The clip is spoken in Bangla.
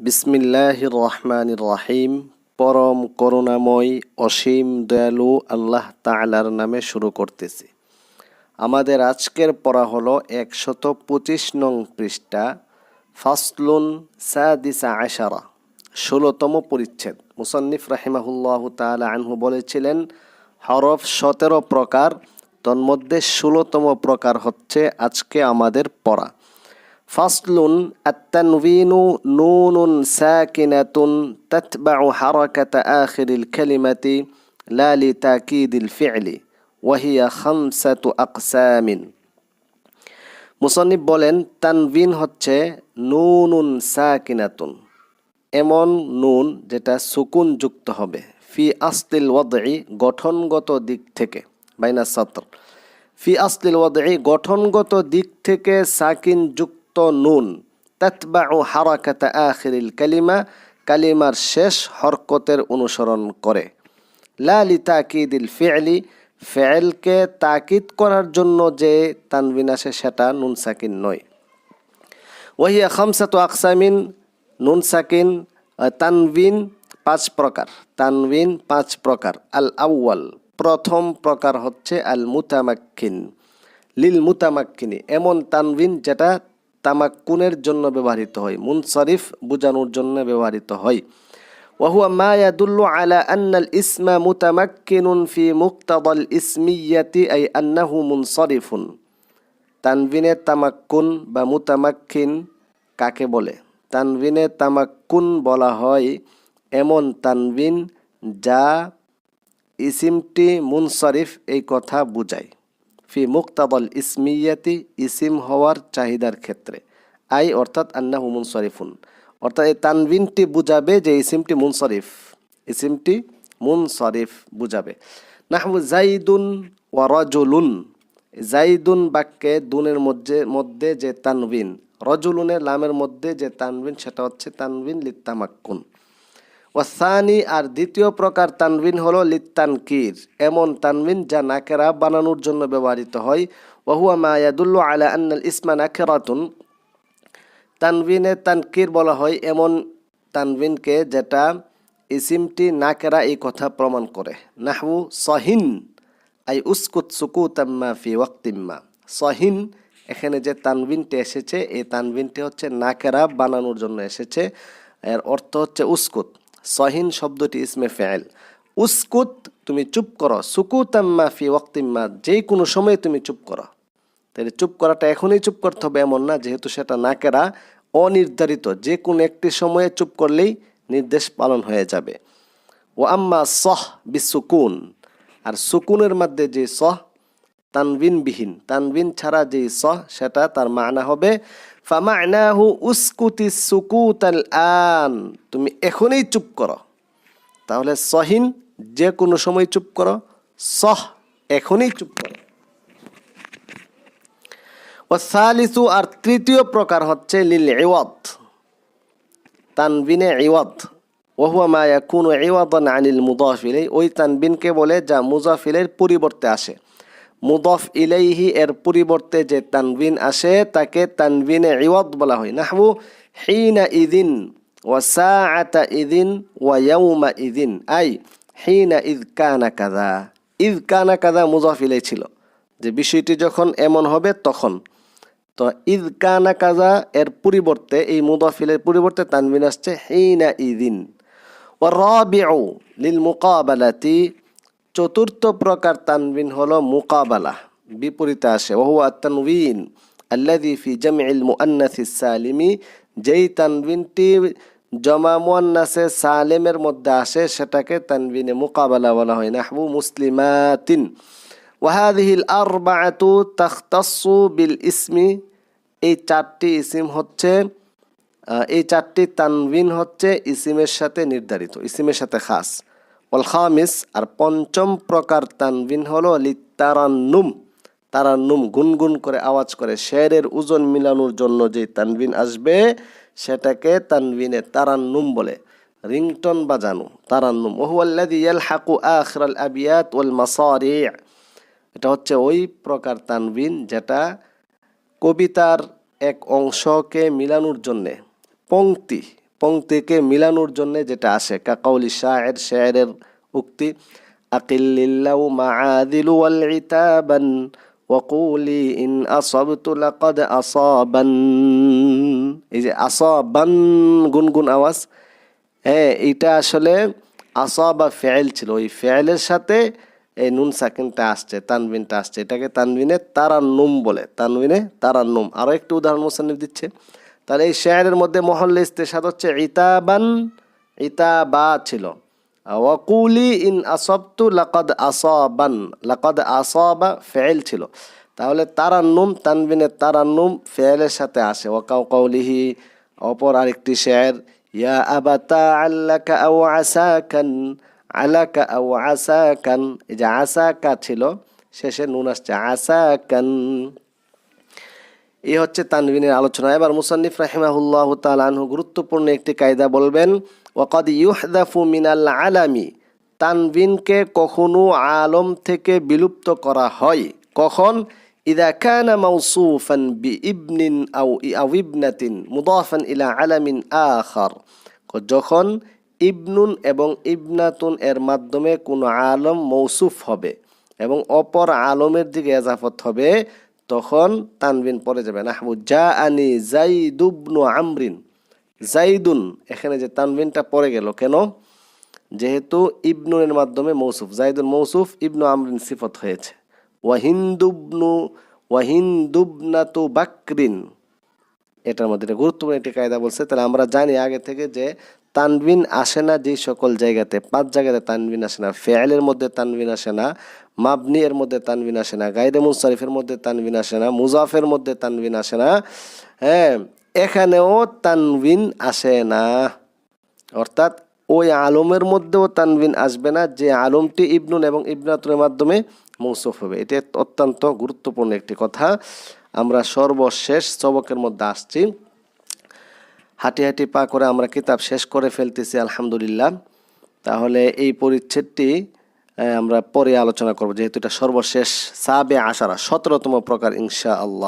বিসমিল্লাহ রহমান রাহিম। পরম করুণাময়, অসীম দয়ালু আল্লাহ তাআলার নামে শুরু করতেছি। আমাদের আজকের পড়া হলো একশত পঁচিশ নং পৃষ্ঠা, ফাসলুন সাদিসা আশারা, ষোলোতম পরিচ্ছেদ। মুসন্নিফ রাহিমাহুল্লাহ তাআলা আনহু বলেছিলেন, হরফ সতেরো প্রকার, তন্মধ্যে ষোলোতম প্রকার হচ্ছে আজকে আমাদের পড়া। ফাসলুন আত্তানবিনু নুনুন সাকিনাতুন তাতবাউ হারাকাতা আখিরিল কালিমাতি লা লিতাকিদিল ফি'লি, ওয়াহিয়া খামসাতু আকসামিন। মুসন্নিফ বলেন, তানবিন হচ্ছে নুনুন সাকিনাতুন। এমন নুন যেটা সুকুন যুক্ত হবে, ফি আসতিল ওয়াদি গঠনগত দিক থেকে, বাইনা সতর। ফি আসলিল ওয়াদি গঠনগত দিক থেকে সাকিন যুক্ত নুন। তাতবাউ হারাকাতা আখিরিল কালিমা, কালিমার শেষ হরকতের অনুসরণ করে। লা লিতাকিদিল ফি'লি, ফেলকে তাকিদ করার জন্য যে তানবিন আসে সেটা নুন সাকিন নয়। ওহিয়া খামসাতু আকসামিন, নুন সাকিন তানবিন পাঁচ প্রকার। তানবিন পাঁচ প্রকার। আল আউয়াল, প্রথম প্রকার হচ্ছে আল মুতামাক্কিন। লিল মুতামাক্কিনি, এমন তানবিন যেটা তামাক্কুনের জন্য ব্যবহৃত হয় মুনসরিফ বোঝানোর জন্য ব্যবহৃত হয় وهو ما يدل على أن الاسم متمكن في مقتضى الاسمية أي أنه منصرف তানভিনে তামাক্কুন বা মুতামাক্কিন কাকে বলে তানভিনে তামাক্কুন বলা হয় এমন তানভিন যা ইসিমটি মুনসরিফ এই কথা বুঝায় ফি মুক্তাবল ইসমিয়াতি ইসিম হওয়ার চাহিদার ক্ষেত্রে। আই অর্থাৎ আন্না আন্নাহু মুনসরিফুন। অর্থাৎ এই তানভিনটি বুঝাবে যে ইসিমটি মুনসরিফ। ইসিমটি মুনসরিফ বুঝাবে। নাহমু জাইদুন ওয়া রজুলুন। জাইদুন বাক্যে দুনের মধ্যে মধ্যে যে তানবিন, রজুলুনের লামের মধ্যে যে তানবিন, সেটা হচ্ছে তানবিন লিত্তামাক্কুন। ওয়াসানি আর দ্বিতীয় প্রকার তানবিন হলো লিত্তানকির। এমন তানবিন যা নাকেরা বানানোর জন্য ব্যবহৃত হয়। ওহুয়া মা ইয়াদুল্লু আলা আন্নাল ইসমা নাকেরাতুন। তানবিনে তানকির বলা হয় এমন তানবিনকে যেটা ইসিমটি নাকেরা এই কথা প্রমাণ করে। নাহু সহিন, আই উস্কুত সুকুতাম্মা ফি ওয়াক্তিম্মা সহিন, এখানে যে তানবিনটি এসেছে, এই তানবিনটি হচ্ছে নাকেরা বানানোর জন্য এসেছে। এর অর্থ হচ্ছে উস্কুত। সহিন শব্দটি ইসমে ফেল। উস্কুত, তুমি চুপ করো। সুকুতাম্মা ফি ওয়াক্তিম্মা যে কোনো সময় তুমি চুপ করো। তাহলে চুপ করাটা এখনই চুপ করতে হবে, এমন না, যেহেতু সেটা নাকেরা অনির্ধারিত। যে কোনো একটি সময়ে চুপ করলেই নির্দেশ পালন হয়ে যাবে। ও আম্মা সহ বিসুকুন। আর সুকুনের মধ্যে যে সহ, তানবিনবিহীন। তানবিন ছাড়া যে সহ, সেটা তার মানা হবে। ফামানাহু উস্কুতি সুকুতাল আন। তুমি এখনই চুপ করো। তাহলে সহিন যে কোনো সময় চুপ করো। সহ, এখনই চুপ করো। ও সালিসু, আর তৃতীয় প্রকার হচ্ছে লিল ইওয়াদ। তানবিনে ইওয়াদ। ওহুয়া মা ইয়াকুনু ইওয়াদান আনিল মুদাফ ইলাই ওই তানবিনকে বলে যা মুজাফিলের পরিবর্তে আসে। মুদফ ইলাইহি এর পরিবর্তে যে তানবিন আসে, তাকে তানবিনে ইওয়াদ বলা হয়। নাহবু হিনা ইদিন ওয়া সাআতা ইদিন ওয়া ইয়াউমা ইদিন। আই, হিনা ইদ কানা কাদা ইদ কানা কাদা মুজাফ ইলাই ছিল। যে বিষয়টি যখন এমন হবে, তখন। তো ইদ কানা কাজা এর পরিবর্তে, এই মুদাফিলের পরিবর্তে তানবিন আসছে হিনা ইদিন। ও রাবিউ লিল মুকাবালাতি চতুর্থ প্রকার তানবিন হলো মুকাবালা বিপরীতে আসে ওহুয়া তানবিন আল্লাদি ফি জামিল মুআন্নাসি সালিমি যেই তানবিনটি জমা মুআন্নাসে সালেমের মধ্যে আসে সেটাকে তানবিনে মুকাবালা বলা হয় নাহবু মুসলিমাতিন ওয়াহাদিহি الأربعة تختص بالاسم এই চারটি ইসিম হচ্ছে আহ, এই চারটি তানবিন হচ্ছে ইসিমের সাথে নির্ধারিত ইসিমের সাথে খাস ওয়াল খামিস আর পঞ্চম প্রকার তানবিন হলো লিতারান্নুম তারান্নুম তারান্নুম গুনগুন করে আওয়াজ করে। শেরের ওজন মিলানোর জন্য যে তানবিন আসবে, সেটাকে তানবিনে তারান্নুম বলে। রিংটন বাজানো, তারান্নুম। ওহুয়াল্লাযী ইয়ালহাকু আখিরাল আবিয়াত ওয়াল মাসারি' এটা হচ্ছে ওই প্রকার তানবিন যেটা কবিতার এক অংশকে মিলানোর জন্যে। পংক্তি পংক্তিকে মিলানোর জন্য যেটা আসে কাকাউলি শায়ের, শেয়ারের উক্তি, আকিল্লিল্লাউ মাআদিলু ওয়াল ইতাবান ওয়াকুলি ইন আসাবতু লাকাদ আসাবান। এই যে আসাবান, গুনগুন আওয়াজ। হ্যাঁ এটা আসলে আসাবা ফেল ছিল। ওই ফেলের সাথে এই নুন সাকিনটা আসছে, তানবিনটা আসছে। এটাকে তানবিনে তারান্নুম বলে, তানবিনে তারান্নুম। আরও একটু উদাহরণ মোসান্নিফ দিচ্ছে। তাহলে এই শেয়ারের মধ্যে মহল্লে ইস্তেসাদ হচ্ছে ইতাবান ইতাবা ছিল। ওয়াকুলি ইন আসবতু লাকাদ আসাবান, লাকাদ আসাবা ফেল ছিল। তাহলে তারান্নুম তানবিনে তারান্নুম ফেলের সাথে আসে। ওয়াকাউ কৌলিহি অপর আরেকটি শেয়ার, ইয়া আবাতা আল্লাকা আও আসাকান, আলাকা আও আসাকান। এই যে আসাকা ছিল, শেষে নুন আসছে আসাকান। এই হচ্ছে তানবিনের আলোচনা। এবার মুসান্নিফ রাহিমাহুল্লাহ তালানহু গুরুত্বপূর্ণ একটি কায়দা বলবেন, ওয়াকাদ ইউহদাফু মিনাল আলামি তানবিনকে কখনো আলম থেকে বিলুপ্ত করা হয়। কখন? ইদা কানা মাউসুফান বি ইবনিন আও আও ইবনাতিন মুদাফান ইলা আলামিন আখার যখন ইবনুন এবং ইবনাতুন এর মাধ্যমে কোনো আলম মৌসুফ হবে এবং অপর আলমের দিকে এজাফত হবে তখন তানবিন পরে যাবে, নাহবু জা আনি জাইদুবনু আমরিন। জাইদুন এখানে যে তানবিনটা পরে গেল, কেন? যেহেতু ইবনুনের মাধ্যমে মৌসুফ জাইদুন মৌসুফ ইবনু আমরিন সিফত হয়েছে। ওয়াহিন্দুবনু ওয়াহিন্দুবনাতু বাকরিন। এটার মধ্যে গুরুত্বপূর্ণ একটি কায়দা বলছে। তাহলে আমরা জানি আগে থেকে যে তানবিন আসে না যে সকল জায়গাতে, পাঁচ জায়গাতে তানবিন আসে না ফেয়ালের মধ্যে তানবিন আসে না মাবনি এর মধ্যে তানবিন আসে না গাইদে মুনসারিফের মধ্যে তানবিন আসে না, মুজাফের মধ্যে তানবিন আসে না হ্যাঁ এখানেও তানবিন আসে না। অর্থাৎ ওই আলমের মধ্যেও তানবিন আসবে না, যে আলমটি ইবনুন এবং ইবনাতুনের মাধ্যমে মৌসুফ হবে। এটা অত্যন্ত গুরুত্বপূর্ণ একটি কথা। আমরা সর্বশেষ সবকের মধ্যে আসছি। হাঁটি হাঁটি পা করে আমরা কিতাব শেষ করে ফেলতেছি, আলহামদুলিল্লাহ। তাহলে এই পরিচ্ছেদটি আমরা পরে আলোচনা করব যেহেতু এটা সর্বশেষ সাবে আশারা সতেরোতম প্রকার ইনশা আল্লাহ